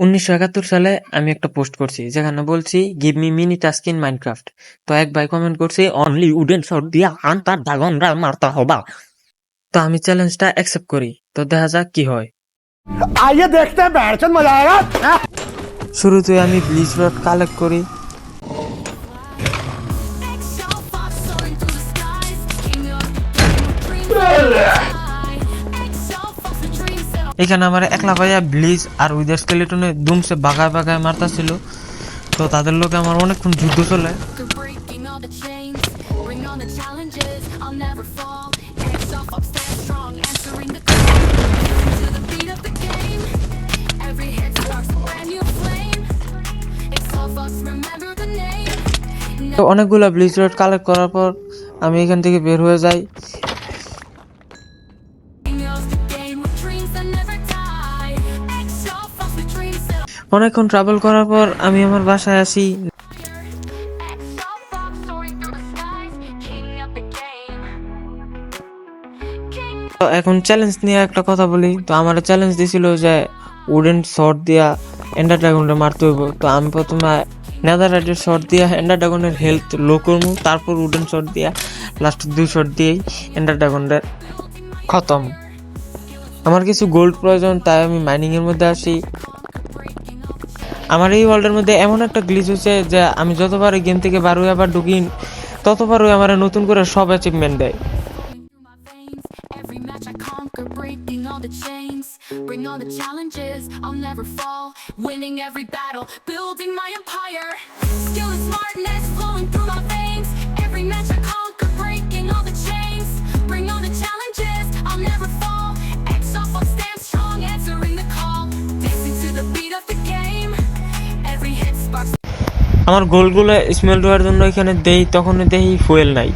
উনিশশো একাত্তর সালে আমি একটা পোস্ট করছি যেখানে বলছি give me mini task in Minecraft তো এক ভাই কমেন্ট করছি অনলি উডেন শট দিয়া আন তার দাগনরা মারতা হবা। তো আমি চ্যালেঞ্জটা অ্যাকসেপ্ট করি তো দেখা যাক কি হয়। আইয়ে দেখতে মজা শুরুতে আমি ব্লিচ রড কালেক্ট করি এখানে আমার একলা পাইয়া ব্লিজ আর উইদার স্কেলেটনে দুম সে বাগায় বাগায় মারতা ছিল তো তাদের লোকে আমার অনেকক্ষণ যুদ্ধ চলে। অনেকগুলো ব্লিচ রোড কালেক্ট করার পর আমি এখান থেকে বের হয়ে যাই। অনেকক্ষণ ট্রাভেল করার পর আমি আমার বাসায় আসি। এখন চ্যালেঞ্জ নিয়ে একটা কথা বলি। তো আমার চ্যালেঞ্জ দিছিল যে উডেন শর্ট দিয়া এন্ডার ড্রাগনটা মারতে হইব। তো আমি প্রথমে নেদার রাইডের শর্ট দিয়া এন্ডার ড্রাগনের হেলথ লো করব। তারপর উডেন শর্ট দিয়া লাস্ট দুই শর্ট দিয়েই এন্ডার ড্রাগনটা খতম। আমার কিছু গোল্ড প্রয়োজন, তাই আমি মাইনিং এর মধ্যে আসি। আমার এই ওয়ার্ল্ডের মধ্যে এমন একটা গ্লিচ হচ্ছে যে আমি যতবার এই গেম থেকে বার হয়ে আবার ঢুকি ততবারই আমার নতুন করে সব অ্যাচিভমেন্ট দেয় breaking all the chains. Bring on the challenges, I'll never fall. Winning every battle, building my empire. Skill and smartness flowing through my veins. Every match I conquer, আমার গোলগুলো স্মেল ধোয়ার জন্য এখানে দেই তখন দেই ফুয়েল নাই।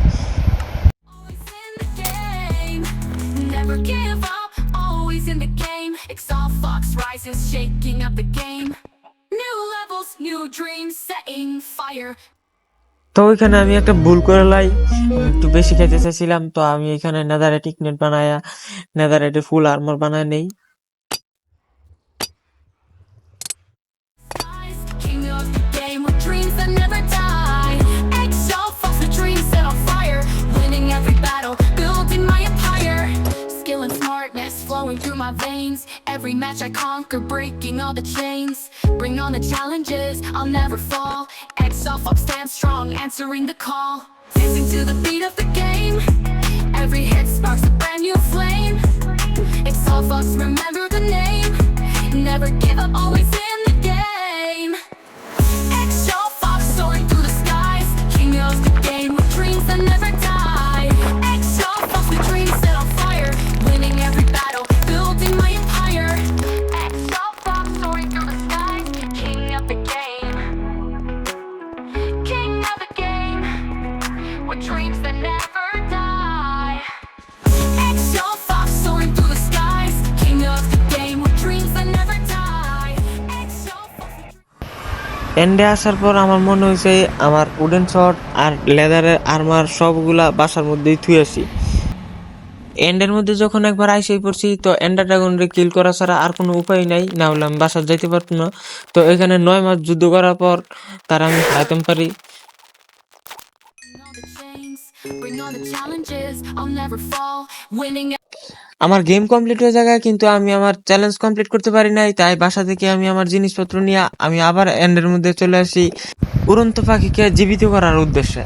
তো ওইখানে আমি একটা ভুল করে লাই, একটু বেশি খেতে চাইছিলাম, তো আমি এখানে নেদারে টিকনেট বানায় নেদারে ফুল আর্মার বানায় নেই। Flowing through my veins. Every match I conquer, breaking all the chains. Bring on the challenges, I'll never fall. Exalt Fox stand strong, answering the call. Dancing to the beat of the game. Every hit sparks a brand new flame. Exalt Fox, remember the name. Never give up, always এন্ডে আসার পর আমার মনে হয়েছে আমার wooden shot আর লেদারের armour সবগুলা বাসার মধ্যেই আসি। এন্ডের মধ্যে যখন একবার আইসে পড়ছি, তো এন্ডার ড্রাগনরে কিল করা ছাড়া আর কোনো উপায় নাই, না হলে আমি বাসার যাইতে পারতো না। তো এখানে নয় মাস যুদ্ধ করার পর তারা আমি হারাইতে পারি। আমার গেম কমপ্লিট হয়ে যায় কিন্তু আমি আমার চ্যালেঞ্জ কমপ্লিট করতে পারি নাই তাই বাসা থেকে আমি আমার জিনিসপত্র নিয়ে আমি আবার এন্ডের মধ্যে চলে আসি উড়ন্ত পাখিকে জীবিত করার উদ্দেশ্যে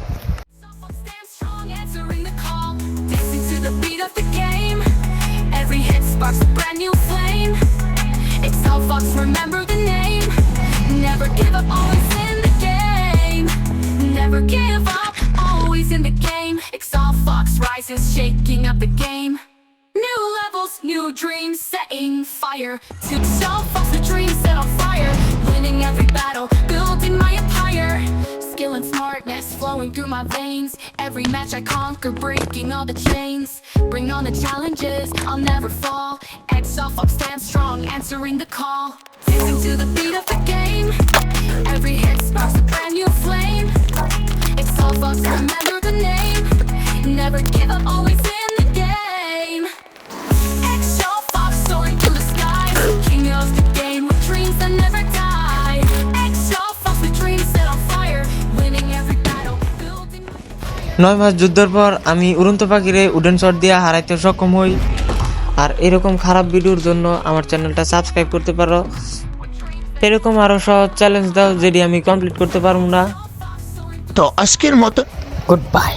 Never give up, always in the game. It's all Fox rises, shaking up the game. Dreams, setting fire. To Excel Fox, the dreams set on fire. Winning every battle, building my empire. Skill and smartness flowing through my veins. Every match I conquer, breaking all the chains. Bring on the challenges, I'll never fall. Excel Fox stand strong, answering the call. Dancing to the beat of the game. Every hit sparks a brand new flame. Excel Fox, remember the name. Never give নয় মাস যুদ্ধের পর আমি উড়ন্ত পাখিরে wooden shot দিয়ে হারাইতে সক্ষম হই। আর এরকম খারাপ ভিডিওর জন্য আমার চ্যানেলটা সাবস্ক্রাইব করতে পারো। এরকম আরও সহজ চ্যালেঞ্জ দাও যেটি আমি কমপ্লিট করতে পারব না। তো আজকের মতো গুড বাই